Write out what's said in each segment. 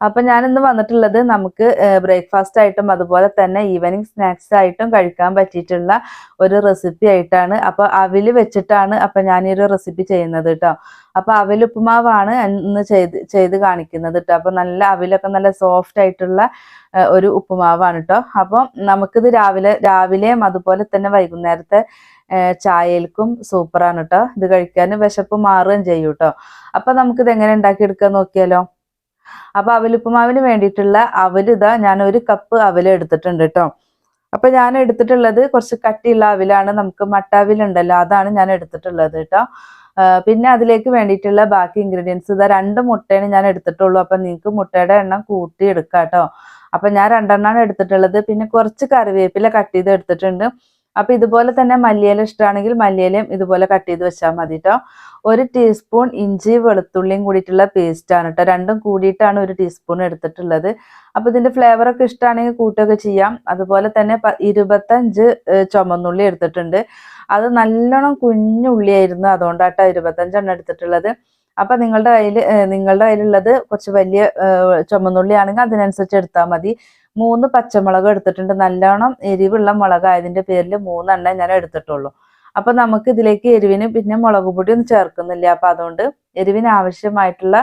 അപ്പൊ ഞാൻ ഇന്ന് വന്നിട്ടുള്ളത് നമുക്ക് ബ്രേക്ക്ഫാസ്റ്റ് ആയിട്ടും അതുപോലെ തന്നെ ഈവനിങ് സ്നാക്സ് ആയിട്ടും കഴിക്കാൻ പറ്റിയിട്ടുള്ള ഒരു റെസിപ്പി ആയിട്ടാണ്. അപ്പൊ അവിൽ വെച്ചിട്ടാണ് അപ്പൊ ഞാൻ ഈ ഒരു റെസിപ്പി ചെയ്യുന്നത് കേട്ടോ അപ്പൊ അവലുപ്പുമാവാണ് ഇന്ന് ചെയ്ത് ചെയ്ത് കാണിക്കുന്നത് കേട്ടോ അപ്പൊ നല്ല അവിലൊക്കെ നല്ല സോഫ്റ്റ് ആയിട്ടുള്ള ഒരു ഉപ്പുമാവാണ് കേട്ടോ അപ്പം നമുക്കിത് രാവിലെ രാവിലെയും അതുപോലെ തന്നെ വൈകുന്നേരത്തെ ചായയിൽക്കും സൂപ്പറാണ് കേട്ടോ ഇത് കഴിക്കാൻ വിശപ്പ് മാറുകയും ചെയ്യും കേട്ടോ അപ്പൊ നമുക്കിത് എങ്ങനെ ഉണ്ടാക്കിയെടുക്കാൻ നോക്കിയാലോ? അപ്പൊ അവലുപ്പുമാവിന് വേണ്ടിയിട്ടുള്ള ഇതാ ഞാൻ ഒരു കപ്പ് അവല എടുത്തിട്ടുണ്ട് കേട്ടോ. അപ്പൊ ഞാൻ എടുത്തിട്ടുള്ളത് കുറച്ച് കട്ടിയുള്ള അവിലാണ് നമുക്ക് മട്ടാവിലുണ്ടല്ലോ അതാണ് ഞാൻ എടുത്തിട്ടുള്ളത് കേട്ടോ. പിന്നെ അതിലേക്ക് വേണ്ടിയിട്ടുള്ള ബാക്കി ഇൻഗ്രീഡിയൻസ് ഇതാ രണ്ട് മുട്ടയാണ് ഞാൻ എടുത്തിട്ടുള്ളൂ. അപ്പൊ നിങ്ങൾക്ക് മുട്ടയുടെ എണ്ണം കൂട്ടി എടുക്കാം കേട്ടോ. അപ്പൊ ഞാൻ രണ്ടെണ്ണമാണ് എടുത്തിട്ടുള്ളത്. പിന്നെ കുറച്ച് കറിവേപ്പില കട്ട് ചെയ്ത് എടുത്തിട്ടുണ്ട്. അപ്പൊ ഇതുപോലെ തന്നെ മല്ലിയില ഇഷ്ടമാണെങ്കിൽ മല്ലിയിലയും ഇതുപോലെ കട്ട് ചെയ്ത് വെച്ചാൽ മതി കേട്ടോ ഒരു ടീസ്പൂൺ ഇഞ്ചി വെളുത്തുള്ളിയും കൂടിയിട്ടുള്ള പേസ്റ്റ് ആണ് കേട്ടോ രണ്ടും കൂടിയിട്ടാണ് ഒരു ടീസ്പൂൺ എടുത്തിട്ടുള്ളത്. അപ്പൊ ഇതിന്റെ ഫ്ലേവർ ഒക്കെ ഇഷ്ടമാണെങ്കിൽ കൂട്ടുകയൊക്കെ ചെയ്യാം. അതുപോലെ തന്നെ ഇരുപത്തഞ്ച് ചുമന്നുള്ളി എടുത്തിട്ടുണ്ട്. അത് നല്ലോണം കുഞ്ഞുള്ളിയായിരുന്നു അതുകൊണ്ടാട്ടോ ഇരുപത്തഞ്ചെണ്ണം എടുത്തിട്ടുള്ളത്. അപ്പൊ നിങ്ങളുടെ കയ്യിൽ നിങ്ങളുടെ കയ്യിലുള്ളത് കുറച്ച് വലിയ ചുമന്നുള്ളി ആണെങ്കിൽ അതിനനുസരിച്ച് എടുത്താൽ മതി. മൂന്ന് പച്ചമുളക് എടുത്തിട്ടുണ്ട്. നല്ലോണം എരിവുള്ള മുളക് ആയതിന്റെ പേരിൽ മൂന്നെണ്ണം ഞാൻ എടുത്തിട്ടുള്ളൂ. അപ്പൊ നമുക്ക് ഇതിലേക്ക് എരിവിന് പിന്നെ മുളക് പൊടി ഒന്നും ചേർക്കുന്നില്ല. അപ്പൊ അതുകൊണ്ട് എരിവിന് ആവശ്യമായിട്ടുള്ള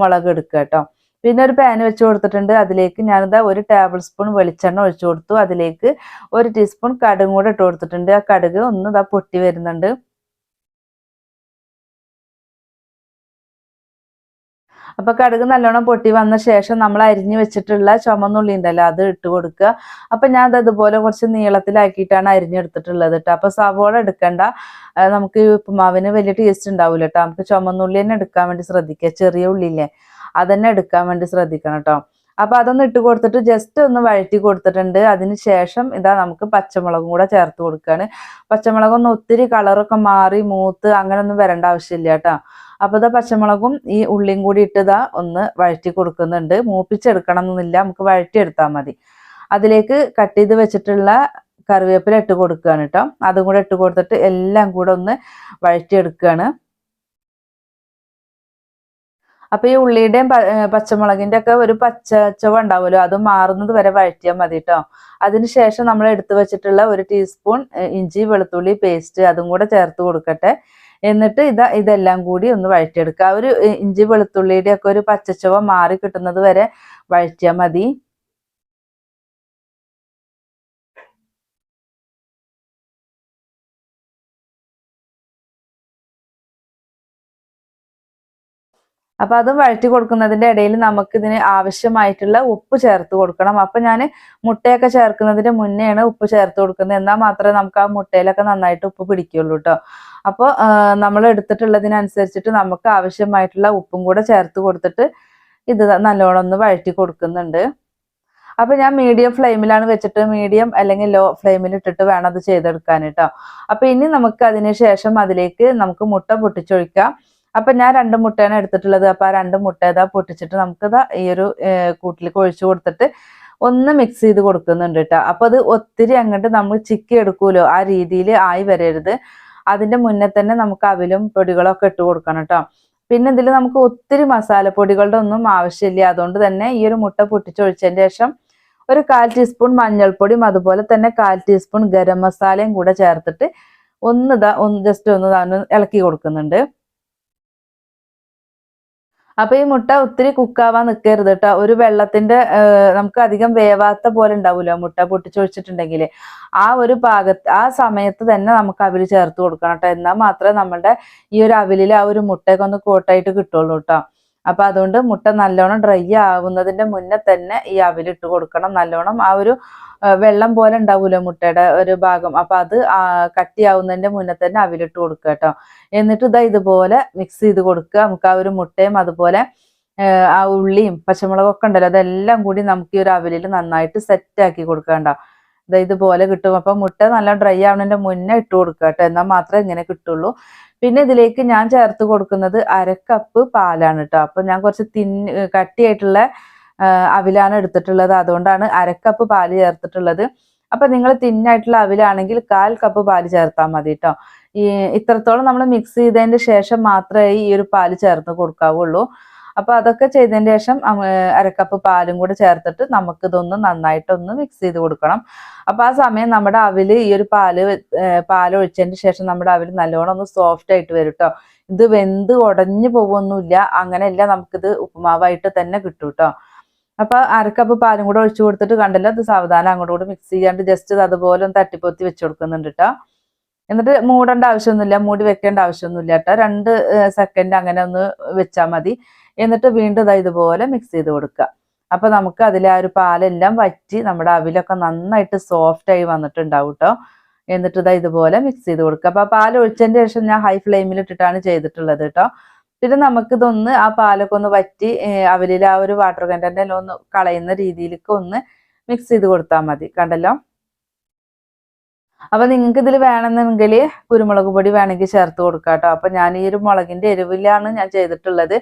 മുളക് എടുക്കുക കേട്ടോ. പിന്നെ ഒരു പാൻ വെച്ച് കൊടുത്തിട്ടുണ്ട്. അതിലേക്ക് ഞാനിതാ ഒരു ടേബിൾ സ്പൂൺ വെളിച്ചെണ്ണ ഒഴിച്ചു കൊടുത്തു. അതിലേക്ക് ഒരു ടീസ്പൂൺ കടുകും കൂടെ ഇട്ട് കൊടുത്തിട്ടുണ്ട്. ആ കടുക് ഒന്ന് ഇതാ പൊട്ടി വരുന്നുണ്ട്. അപ്പൊ കടുക് നല്ലോണം പൊട്ടി വന്ന ശേഷം നമ്മൾ അരിഞ്ഞു വെച്ചിട്ടുള്ള ചുമന്നുള്ളി ഉണ്ടല്ലോ അത് ഇട്ട് കൊടുക്കുക. അപ്പൊ ഞാൻ അത് ഇതുപോലെ കുറച്ച് നീളത്തിലാക്കിയിട്ടാണ് അരിഞ്ഞെടുത്തിട്ടുള്ളത് കേട്ടോ അപ്പൊ സവോള എടുക്കണ്ട. നമുക്ക് ഉപ്പുമാവിന് വലിയ ടേസ്റ്റ് ഉണ്ടാവില്ല കേട്ടോ നമുക്ക് ചുമന്നുള്ളി തന്നെ എടുക്കാൻ വേണ്ടി ശ്രദ്ധിക്കുക. ചെറിയ ഉള്ളിയില്ലേ അതന്നെ എടുക്കാൻ വേണ്ടി ശ്രദ്ധിക്കണം കേട്ടോ അപ്പൊ അതൊന്ന് ഇട്ട് കൊടുത്തിട്ട് ജസ്റ്റ് ഒന്ന് വഴറ്റി കൊടുത്തിട്ടുണ്ട്. അതിന് ശേഷം ഇതാ നമുക്ക് പച്ചമുളകും കൂടെ ചേർത്ത് കൊടുക്കുകയാണ്. പച്ചമുളകൊന്നും ഒത്തിരി കളറൊക്കെ മാറി മൂത്ത് അങ്ങനെ ഒന്നും വരേണ്ട ആവശ്യമില്ല കേട്ടോ അപ്പൊ ഇതാ പച്ചമുളകും ഈ ഉള്ളിയും കൂടി ഇട്ടതാ ഒന്ന് വഴറ്റി കൊടുക്കുന്നുണ്ട്. മൂപ്പിച്ചെടുക്കണം എന്നില്ല നമുക്ക് വഴറ്റിയെടുത്താൽ മതി. അതിലേക്ക് കട്ട് ചെയ്ത് വെച്ചിട്ടുള്ള കറിവേപ്പില ഇട്ട് കൊടുക്കുകയാണ് കേട്ടോ. അതും കൂടെ ഇട്ട് കൊടുത്തിട്ട് എല്ലാം കൂടെ ഒന്ന് വഴറ്റിയെടുക്കുകയാണ് അപ്പൊ ഈ ഉള്ളിയുടെയും പച്ചമുളകിന്റെ ഒക്കെ ഒരു പച്ച ചുവ ഉണ്ടാവുമല്ലോ അത് മാറുന്നത് വരെ വഴറ്റിയാൽ മതി കേട്ടോ. അതിനുശേഷം നമ്മൾ എടുത്തു വെച്ചിട്ടുള്ള ഒരു ടീസ്പൂൺ ഇഞ്ചി വെളുത്തുള്ളി പേസ്റ്റ് അതും കൂടെ ചേർത്ത് കൊടുക്കട്ടെ. എന്നിട്ട് ഇതാ ഇതെല്ലാം കൂടി ഒന്ന് വഴറ്റിയെടുക്കുക. ഒരു ഇഞ്ചി വെളുത്തുള്ളിയുടെ ഒക്കെ ഒരു പച്ചച്ചുവ മാറി കിട്ടുന്നത് വരെ വഴറ്റിയാൽ മതി. അപ്പൊ അത് വഴറ്റി കൊടുക്കുന്നതിന്റെ ഇടയിൽ നമുക്ക് ഇതിന് ആവശ്യമായിട്ടുള്ള ഉപ്പ് ചേർത്ത് കൊടുക്കണം. അപ്പൊ ഞാൻ മുട്ടയൊക്കെ ചേർക്കുന്നതിന് മുന്നെയാണ് ഉപ്പ് ചേർത്ത് കൊടുക്കുന്നത്. എന്നാൽ മാത്രമേ നമുക്ക് ആ മുട്ടയിലൊക്കെ നന്നായിട്ട് ഉപ്പ് പിടിക്കുള്ളൂ കേട്ടോ അപ്പോൾ നമ്മൾ എടുത്തിട്ടുള്ളതിനനുസരിച്ചിട്ട് നമുക്ക് ആവശ്യമായിട്ടുള്ള ഉപ്പും കൂടെ ചേർത്ത് കൊടുത്തിട്ട് ഇത് നല്ലോണം ഒന്ന് വഴറ്റി കൊടുക്കുന്നുണ്ട്. അപ്പൊ ഞാൻ മീഡിയം ഫ്ലെയിമിലാണ് വെച്ചിട്ട് മീഡിയം അല്ലെങ്കിൽ ലോ ഫ്ലെയിമിൽ ഇട്ടിട്ട് വേണം അത് ചെയ്തെടുക്കാൻ കേട്ടോ അപ്പൊ ഇനി നമുക്ക് അതിന് ശേഷം അതിലേക്ക് നമുക്ക് മുട്ട പൊട്ടിച്ചൊഴിക്കാം. അപ്പൊ ഞാൻ രണ്ട് മുട്ടയാണ് എടുത്തിട്ടുള്ളത്. അപ്പൊ ആ രണ്ട് മുട്ട ഇതാ പൊട്ടിച്ചിട്ട് നമുക്കിതാ ഈ ഒരു കൂട്ടിലേക്ക് ഒഴിച്ചു കൊടുത്തിട്ട് ഒന്ന് മിക്സ് ചെയ്ത് കൊടുക്കുന്നുണ്ട് കേട്ടോ അപ്പൊ അത് ഒത്തിരി അങ്ങോട്ട് നമ്മൾ ചിക്കി എടുക്കൂലോ? ആ രീതിയിൽ ആയി വരരുത്. അതിന്റെ മുന്നേ തന്നെ നമുക്ക് അവിലും പൊടികളൊക്കെ ഇട്ട് കൊടുക്കണം കേട്ടോ പിന്നെ ഇതിൽ നമുക്ക് ഒത്തിരി മസാലപ്പൊടികളുടെ ഒന്നും ആവശ്യമില്ല. അതുകൊണ്ട് തന്നെ ഈ ഒരു മുട്ട പൊട്ടിച്ചൊഴിച്ചതിന് ശേഷം ഒരു കാൽ ടീസ്പൂൺ മഞ്ഞൾപ്പൊടിയും അതുപോലെ തന്നെ കാൽ ടീസ്പൂൺ ഗരം മസാലയും കൂടെ ചേർത്തിട്ട് ഒന്ന് ഇതാ ഒന്ന് ജസ്റ്റ് ഒന്ന് ഇളക്കി കൊടുക്കുന്നുണ്ട്. അപ്പൊ ഈ മുട്ട ഒത്തിരി കുക്കാവാൻ നിൽക്കരുത് കേട്ടോ ഒരു വെള്ളത്തിന്റെ നമുക്ക് അധികം വേവാത്ത പോലെ ഉണ്ടാവൂലോ മുട്ട പൊട്ടിച്ചൊഴിച്ചിട്ടുണ്ടെങ്കിൽ. ആ ഒരു ഭാഗത്ത് ആ സമയത്ത് തന്നെ നമുക്ക് അവിൽ ചേർത്ത് കൊടുക്കണം കേട്ടോ എന്നാൽ മാത്രമേ നമ്മുടെ ഈ ഒരു അവിലിൽ ആ ഒരു മുട്ടയൊക്കെ ഒന്ന് കോട്ടായിട്ട് കിട്ടുള്ളൂ കേട്ടോ അപ്പൊ അതുകൊണ്ട് മുട്ട നല്ലോണം ഡ്രൈ ആവുന്നതിന്റെ മുന്നേ തന്നെ ഈ അവിലിട്ട് കൊടുക്കണം. നല്ലോണം ആ ഒരു വെള്ളം പോലെ ഉണ്ടാവൂലോ മുട്ടയുടെ ഒരു ഭാഗം? അപ്പൊ അത് കട്ടിയാവുന്നതിന്റെ മുന്നേ തന്നെ അവിലിട്ട് കൊടുക്കുക കേട്ടോ. എന്നിട്ട് ഇതാ ഇതുപോലെ മിക്സ് ചെയ്ത് കൊടുക്കുക. നമുക്ക് ആ ഒരു മുട്ടയും അതുപോലെ ആ, ഉള്ളിയും പച്ചമുളകൊക്കെ ഉണ്ടല്ലോ അതെല്ലാം കൂടി നമുക്ക് ഈ ഒരു അവിലിൽ നന്നായിട്ട് സെറ്റ് ആക്കി കൊടുക്കണ്ട ഇതാ ഇതുപോലെ കിട്ടും. അപ്പൊ മുട്ട നല്ല ഡ്രൈ ആവുന്നതിന്റെ മുന്നേ ഇട്ട് കൊടുക്കുക കേട്ടോ. എന്നാൽ മാത്രമേ ഇങ്ങനെ കിട്ടുള്ളൂ. പിന്നെ ഇതിലേക്ക് ഞാൻ ചേർത്ത് കൊടുക്കുന്നത് അരക്കപ്പ് കപ്പ് പാലാണ് കേട്ടോ. അപ്പൊ ഞാൻ കുറച്ച് തിന് കട്ടിയായിട്ടുള്ള അവിലാണ് എടുത്തിട്ടുള്ളത്. അതുകൊണ്ടാണ് അരക്കപ്പ് കപ്പ് പാൽ ചേർത്തിട്ടുള്ളത്. അപ്പൊ നിങ്ങൾ തിന്നായിട്ടുള്ള അവിലാണെങ്കിൽ കാൽ കപ്പ് പാൽ ചേർത്താൽ മതി കേട്ടോ ഈ ഇത്രത്തോളം നമ്മൾ മിക്സ് ചെയ്തതിന്റെ ശേഷം മാത്രമേ ഈ ഒരു പാൽ ചേർത്ത് കൊടുക്കാവുള്ളൂ. അപ്പൊ അതൊക്കെ ചെയ്തതിന് ശേഷം അരക്കപ്പ് പാലും കൂടെ ചേർത്തിട്ട് നമുക്ക് ഇതൊന്ന് നന്നായിട്ടൊന്ന് മിക്സ് ചെയ്ത് കൊടുക്കണം. അപ്പോൾ ആ സമയം നമ്മുടെ അവിൽ ഈ ഒരു പാൽ പാൽ ഒഴിച്ചതിന് ശേഷം നമ്മുടെ അവിൽ നല്ലോണം ഒന്ന് സോഫ്റ്റ് ആയിട്ട് വരും കേട്ടോ ഇത് വെന്ത് ഉടഞ്ഞു പോകുമൊന്നുമില്ല അങ്ങനെയല്ല നമുക്കിത് ഉപ്പുമാവായിട്ട് തന്നെ കിട്ടും കേട്ടോ അപ്പൊ അരക്കപ്പ് പാലും കൂടെ ഒഴിച്ചു കൊടുത്തിട്ട് കണ്ടല്ലോ അത് സാവധാനം അങ്ങോട്ട് കൂടെ മിക്സ് ചെയ്യാണ്ട് ജസ്റ്റ് അതുപോലെ ഒന്ന് തട്ടിപ്പൊത്തി വെച്ച് കൊടുക്കുന്നുണ്ട് കേട്ടോ എന്നിട്ട് മൂടേണ്ട ആവശ്യമൊന്നുമില്ല മൂടി വെക്കേണ്ട ആവശ്യമൊന്നുമില്ല കേട്ടോ രണ്ട് സെക്കൻഡ് അങ്ങനെ ഒന്ന് വെച്ചാൽ മതി. എന്നിട്ട് വീണ്ടും ഇതാ ഇതുപോലെ മിക്സ് ചെയ്ത് കൊടുക്കുക. അപ്പൊ നമുക്ക് അതിലെ ആ ഒരു പാലെല്ലാം വറ്റി നമ്മുടെ അവിലൊക്കെ നന്നായിട്ട് സോഫ്റ്റ് ആയി വന്നിട്ടുണ്ടാവും കേട്ടോ എന്നിട്ട് ഇതാ ഇതുപോലെ മിക്സ് ചെയ്ത് കൊടുക്കുക. അപ്പൊ ആ പാൽ ഒഴിച്ചതിന് ശേഷം ഞാൻ ഹൈ ഫ്ലെയിമിൽ ഇട്ടിട്ടാണ് ചെയ്തിട്ടുള്ളത് കേട്ടോ പിന്നെ നമുക്കിതൊന്ന് ആ പാലൊക്കെ ഒന്ന് വറ്റി അവരിൽ ആ ഒരു വാട്ടർ കണ്ടന്റ് എല്ലാം ഒന്ന് കളയുന്ന രീതിയിലേക്ക് ഒന്ന് മിക്സ് ചെയ്ത് കൊടുത്താൽ മതി. കണ്ടല്ലോ? അപ്പൊ നിങ്ങൾക്ക് ഇതിൽ വേണമെന്നുണ്ടെങ്കിൽ കുരുമുളക് പൊടി വേണമെങ്കിൽ ചേർത്ത് കൊടുക്കാം കേട്ടോ. അപ്പൊ ഞാൻ ഈ ഒരു മുളകിന്റെ എരിവിലാണ് ഞാൻ ചെയ്തിട്ടുള്ളത്.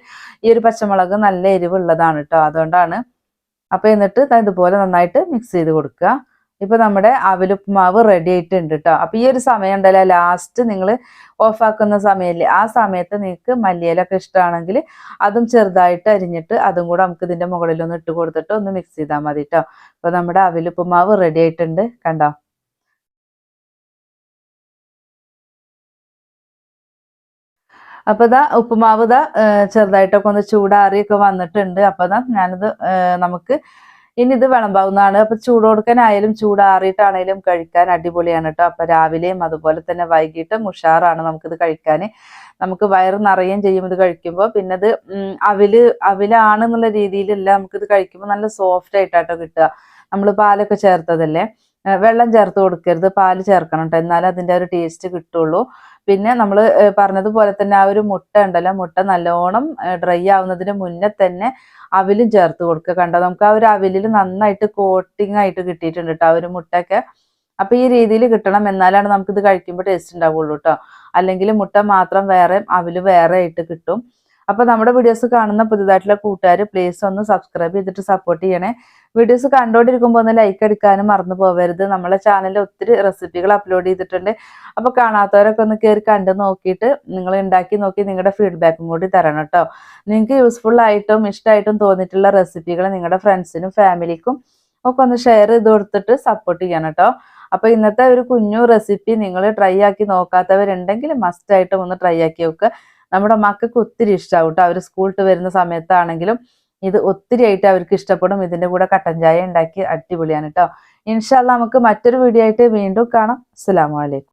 ഈ ഒരു പച്ചമുളക് നല്ല എരിവുള്ളതാണ് കേട്ടോ. അതുകൊണ്ടാണ്. അപ്പൊ എന്നിട്ട് ഇതുപോലെ നന്നായിട്ട് മിക്സ് ചെയ്ത് കൊടുക്കുക. ഇപ്പൊ നമ്മുടെ അവലുപ്പുമാവ് റെഡി ആയിട്ടുണ്ട് കേട്ടോ അപ്പൊ ഈ ഒരു സമയം ഉണ്ടല്ലോ ലാസ്റ്റ് നിങ്ങൾ ഓഫാക്കുന്ന സമയമില്ലേ ആ സമയത്ത് നിങ്ങൾക്ക് മല്ലിയിലൊക്കെ ഇഷ്ടമാണെങ്കിൽ അതും ചെറുതായിട്ട് അരിഞ്ഞിട്ട് അതും കൂടെ നമുക്ക് ഇതിന്റെ മുകളിൽ ഒന്ന് ഇട്ട് കൊടുത്തിട്ട് ഒന്ന് മിക്സ് ചെയ്താൽ മതി കേട്ടോ അപ്പൊ നമ്മുടെ അവലുപ്പുമാവ് റെഡി ആയിട്ടുണ്ട് കണ്ടോ? അപ്പൊ ഇതാ ഉപ്പുമാവ് ഇതാ ചെറുതായിട്ടൊക്കെ ഒന്ന് ചൂടാറിയൊക്കെ വന്നിട്ടുണ്ട്. അപ്പൊ ഇതാ ഞാനിത് നമുക്ക് ഇനി ഇത് വിളമ്പാവുന്നതാണ്. അപ്പൊ ചൂട് കൊടുക്കാനായാലും ചൂടാറിയിട്ടാണേലും കഴിക്കാൻ അടിപൊളിയാണ് കേട്ടോ അപ്പൊ രാവിലെയും അതുപോലെ തന്നെ വൈകിട്ടും ഉഷാറാണ് നമുക്കിത് കഴിക്കാൻ നമുക്ക് വയറ് നിറയുകയും ചെയ്യും ഇത് കഴിക്കുമ്പോൾ പിന്നെ ഇത് അവിൽ അവിലാണെന്നുള്ള രീതിയിലല്ല നമുക്കിത് കഴിക്കുമ്പോൾ നല്ല സോഫ്റ്റ് ആയിട്ടാട്ടോ കിട്ടുക. നമ്മൾ പാലൊക്കെ ചേർത്തതല്ലേ? വെള്ളം ചേർത്ത് കൊടുക്കരുത് പാൽ ചേർക്കണം കേട്ടോ എന്നാലേ അതിന്റെ ഒരു ടേസ്റ്റ് കിട്ടുള്ളൂ. പിന്നെ നമ്മൾ പറഞ്ഞതുപോലെ തന്നെ ആ ഒരു മുട്ട ഉണ്ടല്ലോ മുട്ട നല്ലോണം ഡ്രൈ ആവുന്നതിന് മുന്നേ തന്നെ അവിലും ചേർത്ത് കൊടുക്കുക കണ്ടോ? നമുക്ക് ആ ഒരു അവിലിൽ നന്നായിട്ട് കോട്ടിങ് ആയിട്ട് കിട്ടിയിട്ടുണ്ട് കേട്ടോ ആ ഒരു മുട്ടയൊക്കെ. അപ്പൊ ഈ രീതിയിൽ കിട്ടണം. എന്നാലാണ് നമുക്ക് ഇത് കഴിക്കുമ്പോൾ ടേസ്റ്റ് ഉണ്ടാവുള്ളൂ കേട്ടോ അല്ലെങ്കിൽ മുട്ട മാത്രം വേറെ അവിൽ വേറെ ആയിട്ട് കിട്ടും. അപ്പൊ നമ്മുടെ വീഡിയോസ് കാണുന്ന പുതുതായിട്ടുള്ള കൂട്ടുകാർ പ്ലീസ് ഒന്ന് സബ്സ്ക്രൈബ് ചെയ്തിട്ട് സപ്പോർട്ട് ചെയ്യണേ. വീഡിയോസ് കണ്ടോണ്ടിരിക്കുമ്പോൾ ഒന്ന് ലൈക്ക് അടിക്കാനും മറന്നു പോകരുത് നമ്മളെ ചാനലിൽ ഒത്തിരി റെസിപ്പികൾ അപ്ലോഡ് ചെയ്തിട്ടുണ്ട്. അപ്പൊ കാണാത്തവരൊക്കെ ഒന്ന് കയറി കണ്ടു നോക്കിയിട്ട് നിങ്ങൾ ഉണ്ടാക്കി നോക്കി നിങ്ങളുടെ ഫീഡ്ബാക്കും കൂടി തരണം കേട്ടോ. നിങ്ങൾക്ക് യൂസ്ഫുൾ ആയിട്ടും ഇഷ്ടമായിട്ടും തോന്നിയിട്ടുള്ള റെസിപ്പികൾ നിങ്ങളുടെ ഫ്രണ്ട്സിനും ഫാമിലിക്കും ഒക്കെ ഒന്ന് ഷെയർ ചെയ്ത് കൊടുത്തിട്ട് സപ്പോർട്ട് ചെയ്യണം കേട്ടോ. അപ്പൊ ഇന്നത്തെ ഒരു കുഞ്ഞു റെസിപ്പി നിങ്ങൾ ട്രൈ ആക്കി നോക്കാത്തവരുണ്ടെങ്കിൽ മസ്റ്റ് ആയിട്ടും ഒന്ന് ട്രൈ ആക്കി നോക്കുക നമ്മുടെ മക്കൾക്ക് ഒത്തിരി ഇഷ്ടമാവും കേട്ടോ അവർ സ്കൂളിട്ട് വരുന്ന സമയത്താണെങ്കിലും ഇത് ഒത്തിരി ആയിട്ട് അവർക്ക് ഇഷ്ടപ്പെടും. ഇതിന്റെ കൂടെ കട്ടൻ ചായ ഉണ്ടാക്കി അടിപൊളിയാണ് കേട്ടോ ഇൻഷാല്ല നമുക്ക് മറ്റൊരു വീഡിയോ ആയിട്ട് വീണ്ടും കാണാം. അസ്സാം വലൈക്കും